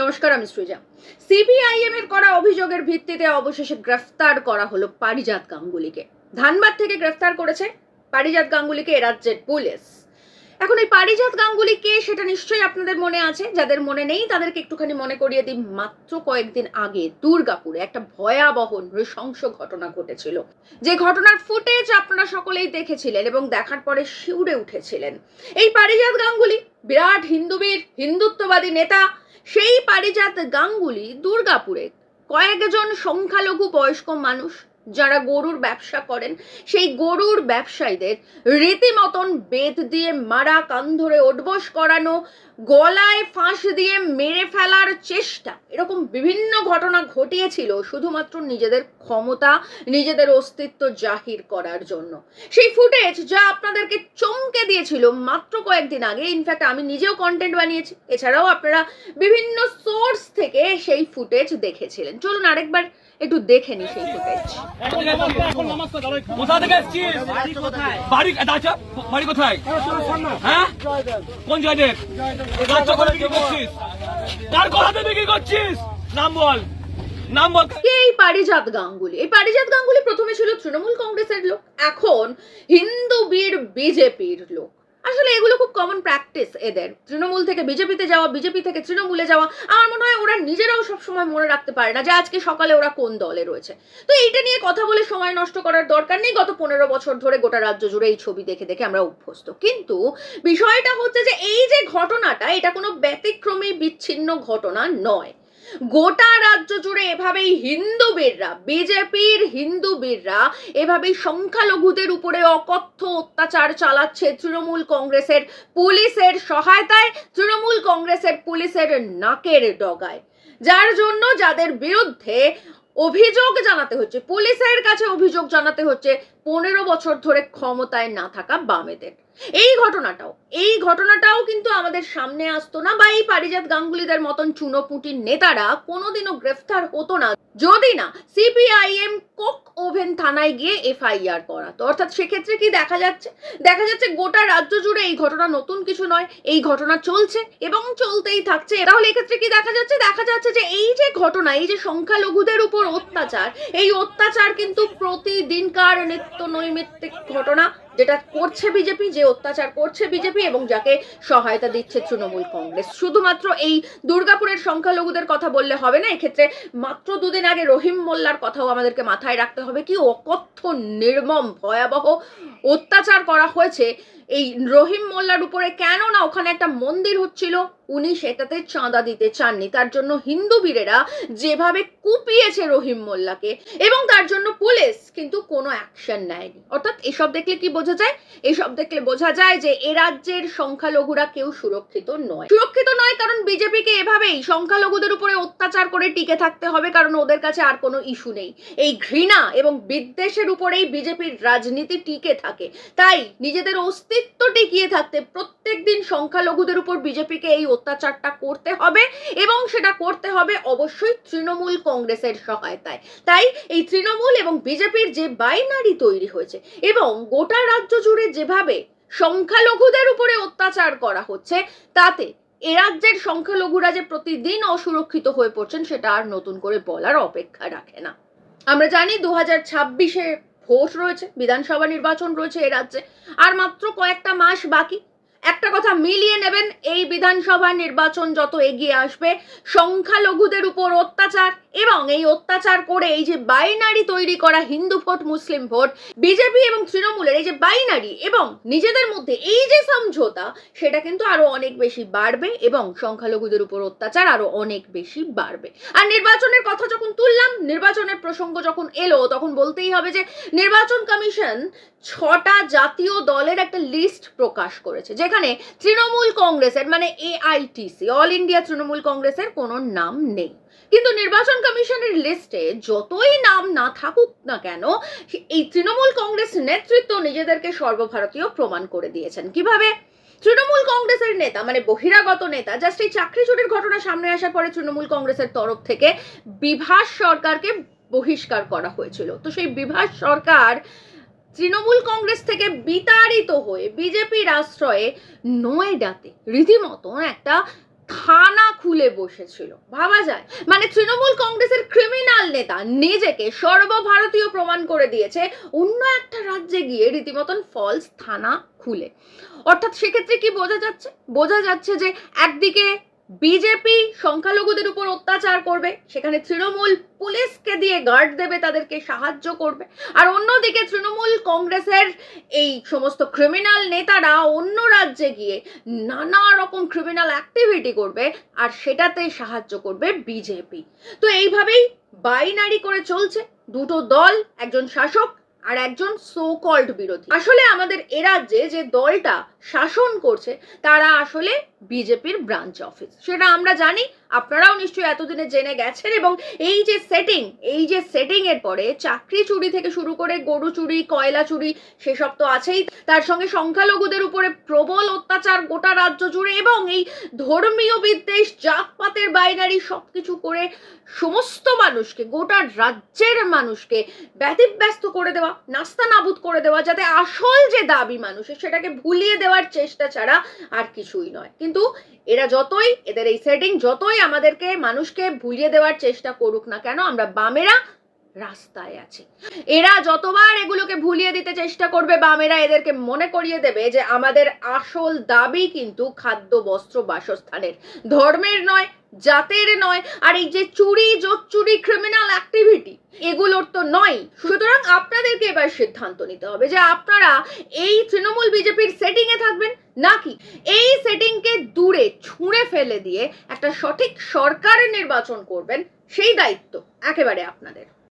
নমস্কার, আমি সৃজা। সিবিআইএম এর করা অভিযোগের ভিত্তিতে অবশেষে গ্রেফতার করা হলো পারিজাত গাঙ্গুলিকে। ধানবাদ থেকে গ্রেফতার করেছে পারিজাত গাঙ্গুলিকে রাজ্যের পুলিশ। এখন এই পারিজাত গাঙ্গুলি কে সেটা নিশ্চয়ই আপনাদের মনে আছে? যাদের মনে নেই, তাদেরকে একটুখানি মনে করিয়ে দিই মাত্র কয়েকদিন আগে দুর্গাপুরে একটা ভয়াবহ নৃশংস ঘটনা ঘটেছিল। যে ঘটনার ফুটেজ আপনারা সকলেই দেখেছিলেন এবং দেখার পরে শিউরে উঠেছিলেন। এই পারিজাত গাঙ্গুলি, বিরাট হিন্দুবীর, হিন্দুত্ববাদী নেতা সেই পারিজাত গাঙ্গুলি দুর্গাপুরে। কয়েকজন সংখ্যালঘু বয়স্ক মানুষ যারা গরুর ব্যবসা করেন, সেই গরুর ব্যবসায়ীদের রীতিমতন বেত দিয়ে মারা কান ধরে ওঠবস করানো গলায় ফাঁস দিয়ে মেরে ফেলার চেষ্টা। এরকম বিভিন্ন ঘটনা ঘটিয়েছিল শুধুমাত্র নিজেদের ক্ষমতা, নিজেদের অস্তিত্ব জাহির করার জন্য। সেই ফুটেজ যা আপনাদেরকে চমকে দিয়েছিল মাত্র কয়েকদিন আগে ইনফ্যাক্ট আমি নিজেও কন্টেন্ট বানিয়েছি। এছাড়াও আপনারা বিভিন্ন সোর্স থেকে সেই ফুটেজ দেখেছিলেন। চলুন আরেকবার একটু দেখে নি সেই ফুটেজ। কোথা থেকে এসছিস? বাড়ি কোথায়? হ্যাঁ? কোন রাজ্য এই পারিজাত গাঙ্গুলি? এই পারিজাত গাঙ্গুলি প্রথমে ছিল তৃণমূল কংগ্রেসের লোক, এখন হিন্দু বীর বিজেপির লোক। আসলে এগুলো খুব কমন প্র্যাকটিস এদের। তৃণমূল থেকে বিজেপিতে যাওয়া, বিজেপি থেকে তৃণমূলে যাওয়া, আমার মনে হয় ওরা নিজেরাও সবসময় মনে রাখতে পারে না যে আজকে সকালে ওরা কোন দলে রয়েছে। তো এইটা নিয়ে কথা বলে সময় নষ্ট করার দরকার নেই। গত পনেরো বছর ধরে গোটা রাজ্য জুড়ে এই ছবি দেখে দেখে আমরা অভ্যস্ত। কিন্তু বিষয়টা হচ্ছে যে এই যে ঘটনাটা, এটা কোনো ব্যতিক্রমী, বিচ্ছিন্ন ঘটনা নয়। গোটা রাজ্য জুড়ে এভাবেই হিন্দু বীররা, বিজেপির হিন্দু বীররা এভাবেই সংখ্যালঘুদের উপরে অকথ্য অত্যাচার চালাচ্ছে তৃণমূল কংগ্রেসের পুলিশের সহায়তায়, তৃণমূল কংগ্রেসের পুলিশের নাকের ডগায়। যার জন্য যাদের বিরুদ্ধে অভিযোগ জানাতে হচ্ছে, পুলিশের কাছে অভিযোগ জানাতে হচ্ছে, পনেরো বছর ধরে ক্ষমতায় না থাকা বামেদের। এই ঘটনাটাও এই ঘটনাটাও কিন্তু আমাদের সামনে আসতো না বা এই পারিজাত গাঙ্গুলিদের মতন চুনোপুটির নেতারা কোনোদিনও গ্রেফতার হতো না। যদি না, সিপিআইএম কোক ওভেন থানায় গিয়ে এফআইআর করাতো। অর্থাৎ সেক্ষেত্রে কি দেখা যাচ্ছে? দেখা যাচ্ছে গোটা রাজ্য জুড়ে এই ঘটনা নতুন কিছু নয়, এই ঘটনা চলছে এবং চলতেই থাকছে। তাহলে এক্ষেত্রে কি দেখা যাচ্ছে? দেখা যাচ্ছে যে এই যে ঘটনা, এই যে সংখ্যালঘুদের উপর অত্যাচার, এই অত্যাচার কিন্তু প্রতিদিনকার নিত্য নৈমিত্তিক ঘটনা, যেটা করছে বিজেপি, যে অত্যাচার করছে বিজেপি এবং যাকে সহায়তা দিচ্ছে তৃণমূল কংগ্রেস। শুধুমাত্র এই দুর্গাপুরের সংখ্যালঘুদের কথা বললে হবে না, এক্ষেত্রে মাত্র দুদিন আগে রহিম মোল্লার কথাও আমাদেরকে মাথায় রাখতে হবে। কি অকথ্য, নির্মম, ভয়াবহ অত্যাচার করা হয়েছে এই রহিম মোল্লার উপরে কেন না ওখানে একটা মন্দির হচ্ছিল? উনি সেটাতে চাঁদা দিতে চাননি। তার জন্য হিন্দু বীরেরা যেভাবে কুপিয়েছে রহিম মোল্লাকে, এবং তার জন্য পুলিশ কিন্তু কোনো অ্যাকশন নেয়নি। অর্থাৎ এসব দেখলে কি বোঝা যায়? এসব দেখলে বোঝা যায় যে এ রাজ্যের সংখ্যালঘুরা কেউ সুরক্ষিত নয়। সুরক্ষিত নয় কারণ বিজেপিকে এভাবেই সংখ্যালঘুদের উপরে অত্যাচার করে টিকে থাকতে হবে, কারণ ওদের কাছে আর কোনো ইস্যু নেই। এই ঘৃণা এবং বিদ্বেষের উপরেই বিজেপির রাজনীতি টিকে থাকে। তাই নিজেদের অস্তিত্ব টিকিয়ে থাকতে প্রত্যেক দিন সংখ্যালঘুদের উপর বিজেপিকে এই অত্যাচারটা করতে হবে এবং সেটা করতে হবে অবশ্যই তৃণমূল কংগ্রেসের সহায়তায়। তাই এই তৃণমূল এবং বিজেপির যে বাইনারি তৈরি হয়েছে এবং গোটা রাজ্য জুড়ে যেভাবে সংখ্যালঘুদের উপরে অত্যাচার করা হচ্ছে, তাতে এ রাজ্যের সংখ্যালঘুরা যে প্রতিদিন অসুরক্ষিত হয়ে পড়ছেন সেটা আর নতুন করে বলার অপেক্ষা রাখে না। আমরা জানি দু হাজার ছাব্বিশে ভোট রয়েছে বিধানসভা নির্বাচন রয়েছে এ রাজ্যে। আর মাত্র কয়েকটা মাস বাকি। একটা কথা মিলিয়ে নেবেন, এই বিধানসভা নির্বাচন যত এগিয়ে আসবে, সংখ্যালঘুদের উপর অত্যাচার এবং এই অত্যাচার করে এই যে বাইনারি তৈরি করা Hindu vote, Muslim vote, BJP এবং তৃণমূলের এই যে বাইনারি এবং নিজেদের মধ্যে এই যে সমঝোতা, সেটা কিন্তু আরও অনেক বেশি বাড়বে এবং সংখ্যালঘুদের উপর অত্যাচার আরও অনেক বেশি বাড়বে। আর নির্বাচনের কথা যখন তুললাম, নির্বাচনের প্রসঙ্গ যখন এলো, তখন বলতেই হবে যে নির্বাচন কমিশন ছটা জাতীয় দলের একটা লিস্ট প্রকাশ করেছে, যেখানে তৃণমূল কংগ্রেসের মানে এআইটিসি অল ইন্ডিয়া তৃণমূল কংগ্রেসের কোনো নাম নেই। কিন্তু নির্বাচন কমিশনের লিস্টে যতই নাম না থাকুক না কেন, এই তৃণমূল কংগ্রেস নেতৃত্ব নিজেদেরকে সর্বভারতীয় প্রমাণ করে দিয়েছেন। কীভাবে? তৃণমূল কংগ্রেসের নেতা মানে বহিরাগত নেতা জাস্ট এই চাকরি চুরির ঘটনা সামনে আসার পরে তৃণমূল কংগ্রেসের তরফ থেকে বিভাস সরকারকে বহিষ্কার করা হয়েছিল। তো সেই বিভাস সরকার তৃণমূল কংগ্রেস থেকে বিতাড়িত হয়ে বিজেপির আশ্রয়ে নয়ডাতে রীতিমতন একটা থানা খুলে বসেছিল। ভাবা যায়। মানে তৃণমূল কংগ্রেসের ক্রিমিনাল নেতা নিজেকে সর্বভারতীয় প্রমাণ করে দিয়েছে। অন্য একটা রাজ্যে গিয়ে রীতিমতন ফলস থানা খুলে। অর্থাৎ সেক্ষেত্রে কি বোঝা যাচ্ছে? বোঝা যাচ্ছে যে একদিকে বিজেপি সংখ্যালঘুদের উপর অত্যাচার করবে, সেখানে তৃণমূল পুলিশকে দিয়ে গার্ড দেবে, তাদেরকে সাহায্য করবে। আর অন্যদিকে তৃণমূল কংগ্রেসের এই সমস্ত ক্রিমিনাল নেতারা অন্য রাজ্যে গিয়ে নানা রকম ক্রিমিনাল অ্যাক্টিভিটি করবে, আর সেটাতে সাহায্য করবে বিজেপি তো এইভাবেই বাইনারি করে চলছে। দুটো দল, একজন শাসক আর একজন সো কল্ড বিরোধী। আসলে আমাদের এ রাজ্যে যে দলটা শাসন করছে, তারা আসলে বিজেপির ব্রাঞ্চ অফিস সেটা আমরা জানি, আপনারাও নিশ্চয়ই এতদিনে জেনে গেছেন এবং এই যে সেটিং এই যে সেটিং এর পরে চাকরি চুরি থেকে শুরু করে গরু চুরি, কয়লা চুরি, সেসব তো আছেই। তার সঙ্গে সংখ্যালঘুদের উপরে প্রবল অত্যাচার গোটা রাজ্য জুড়ে এবং এই ধর্মীয় বিদ্বেষ, জাতপাতের বাইনারি সবকিছু করে সমস্ত মানুষকে, গোটা রাজ্যের মানুষকে ব্যতিব্যস্ত করে দেওয়া, নাস্তা নাবুদ করে দেওয়া, যাতে আসল যে দাবি মানুষের, সেটাকে ভুলিয়ে দেওয়ার চেষ্টা ছাড়া আর কিছুই নয়। কিন্তু এরা যতই, এদের এই সেটিং যতই আমাদেরকে, মানুষকে ভুলিয়ে দেওয়ার চেষ্টা করুক না কেন, আমরা বামেরা রাস্তায় আছে। এরা যতবার এগুলোকে ভুলিয়ে দিতে চেষ্টা করবে বা বামেরা এদেরকে মনে করিয়ে দেবে যে আমাদের আসল দাবি কিন্তু খাদ্য, বস্ত্র, বাসস্থানের। ধর্মের নয়, জাতের নয়, আর এই যে চুরি চুরি ক্রিমিনাল অ্যাক্টিভিটি এগুলোর তো নয় সুতরাং আপনাদেরকে এবার সিদ্ধান্ত নিতে হবে যে আপনারা এই তৃণমূল বিজেপির সেটিং এ থাকবেন নাকি এই সেটিংকে দূরে ছুঁড়ে ফেলে দিয়ে একটা সঠিক সরকারের নির্বাচন করবেন, সেই দায়িত্ব একেবারে আপনাদের।